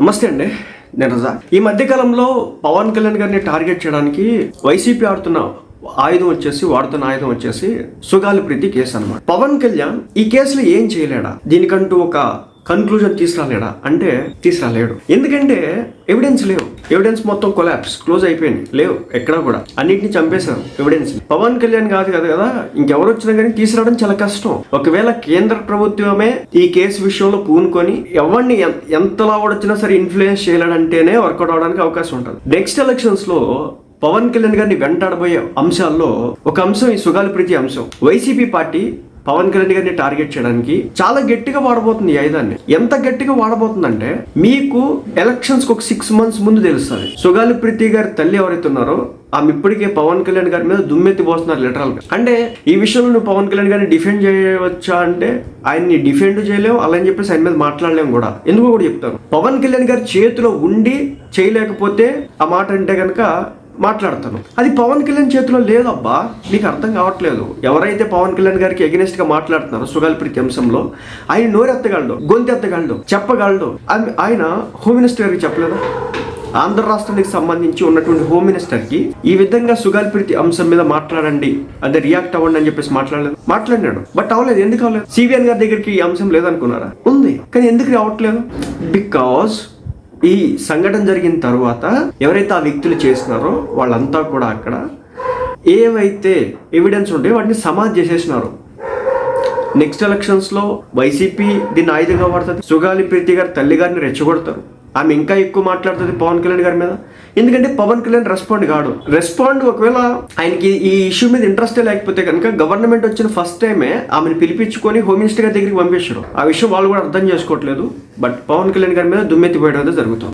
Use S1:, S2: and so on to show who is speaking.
S1: నమస్తే అండి నేను రజా. ఈ మధ్య కాలంలో పవన్ కళ్యాణ్ గారిని టార్గెట్ చేయడానికి వైసీపీ ఆడుతున్న ఆయుధం వచ్చేసి వాడుతున్న ఆయుధం వచ్చేసి సుగాలి ప్రీతి కేసు అన్నమాట. పవన్ కళ్యాణ్ ఈ కేసులో ఏం చేయలేడా? దీనికంటూ ఒక కన్క్లూజన్ తీసుకురాలేడా అంటే తీసుకురాలేడు ఎందుకంటే ఎవిడెన్స్ లేవు. ఎవిడెన్స్ మొత్తం కొలాప్స్ క్లోజ్ అయిపోయింది. లేవు ఎక్కడా కూడా. అన్నింటిని చంపేశారు ఎవిడెన్స్ పవన్ కళ్యాణ్ కాదు కదా కదా ఇంకెవరు వచ్చినా కానీ తీసుకురావడం చాలా కష్టం. ఒకవేళ కేంద్ర ప్రభుత్వమే ఈ కేసు విషయంలో పూనుకొని ఎవరిని ఎంతలా వచ్చినా సరే ఇన్ఫ్లుయెన్స్ చేయలేడంటేనే వర్కౌట్ అవడానికి అవకాశం ఉంటుంది. నెక్స్ట్ ఎలక్షన్స్లో పవన్ కళ్యాణ్ గారిని వెంటాడబోయే అంశాల్లో ఒక అంశం ఈ సుగాలి ప్రీతి అంశం. వైసీపీ పార్టీ పవన్ కళ్యాణ్ గారిని టార్గెట్ చేయడానికి చాలా గట్టిగా వాడబోతుంది ఈ ఆయుధాన్ని. ఎంత గట్టిగా వాడబోతుందంటే మీకు ఎలక్షన్స్ ఒక సిక్స్ మంత్స్ ముందు తెలుస్తుంది. సుగాలి ప్రీతి గారి తల్లి ఎవరైతే ఉన్నారో ఆమె ఇప్పటికే పవన్ కళ్యాణ్ గారి మీద దుమ్మెత్తి పోస్తున్నారు లిటరల్గా. అంటే ఈ విషయంలో నువ్వు పవన్ కళ్యాణ్ గారిని డిఫెండ్ చేయవచ్చా అంటే ఆయన్ని డిఫెండ్ చేయలేము అలా అని చెప్పేసి ఆయన మీద మాట్లాడలేము కూడా. ఎందుకు కూడా చెప్తాను. పవన్ కళ్యాణ్ గారి చేతిలో ఉండి చేయలేకపోతే ఆ మాట అంటే కనుక మాట్లాడతాను. అది పవన్ కళ్యాణ్ చేతిలో లేదబ్బా మీకు అర్థం కావట్లేదు. ఎవరైతే పవన్ కళ్యాణ్ గారికి ఎగనెస్ట్గా మాట్లాడుతున్నారో సుగాల్ప్రీతి అంశంలో ఆయన నోరెత్తగలడు గొంతెత్తగలడు చెప్పగలడు. ఆయన- ఆయన హోమ్ మినిస్టర్ గారికి చెప్పలేదు? ఆంధ్ర రాష్ట్రానికి సంబంధించి ఉన్నటువంటి హోమ్ మినిస్టర్కి ఈ విధంగా సుగాల్ప్రీతి అంశం మీద మాట్లాడండి అదే రియాక్ట్ అవ్వండి అని చెప్పేసి మాట్లాడలేదు. మాట్లాడినాడు బట్ అవ్వలేదు. ఎందుకు అవ్వలేదు? సివిఎన్ గారి దగ్గరికి ఈ అంశం లేదనుకున్నారా? ఉంది కానీ ఎందుకు రావట్లేదు? బికాస్ ఈ సంఘటన జరిగిన తర్వాత ఎవరైతే ఆ వ్యక్తులు చేసినారో వాళ్ళంతా కూడా అక్కడ ఏవైతే ఎవిడెన్స్ ఉంటే వాటిని సమాధి చేసేసినారు. నెక్స్ట్ ఎలక్షన్స్లో వైసీపీ దీన్ని ఆయుధంగా వాడుతుంది. సుగాలి ప్రీతి గారి తల్లి గారిని రెచ్చగొడతారు. ఆమె ఇంకా ఎక్కువ మాట్లాడుతుంది పవన్ కళ్యాణ్ గారి మీద. ఎందుకంటే పవన్ కళ్యాణ్ రెస్పాండ్ కాడు. రెస్పాండ్ ఒకవేళ ఆయనకి ఈ ఇష్యూ మీద ఇంట్రెస్టే లేకపోతే కనుక గవర్నమెంట్ వచ్చిన ఫస్ట్ టైమే ఆమెను పిలిపించుకొని హోమ్ మినిస్టర్ గారి దగ్గరికి పంపించారు ఆ విషయం వాళ్ళు కూడా అర్థం చేసుకోవట్లేదు. బట్ పవన్ కళ్యాణ్ గారి మీద దుమ్మెత్తిపోయడం అయితే జరుగుతుంది.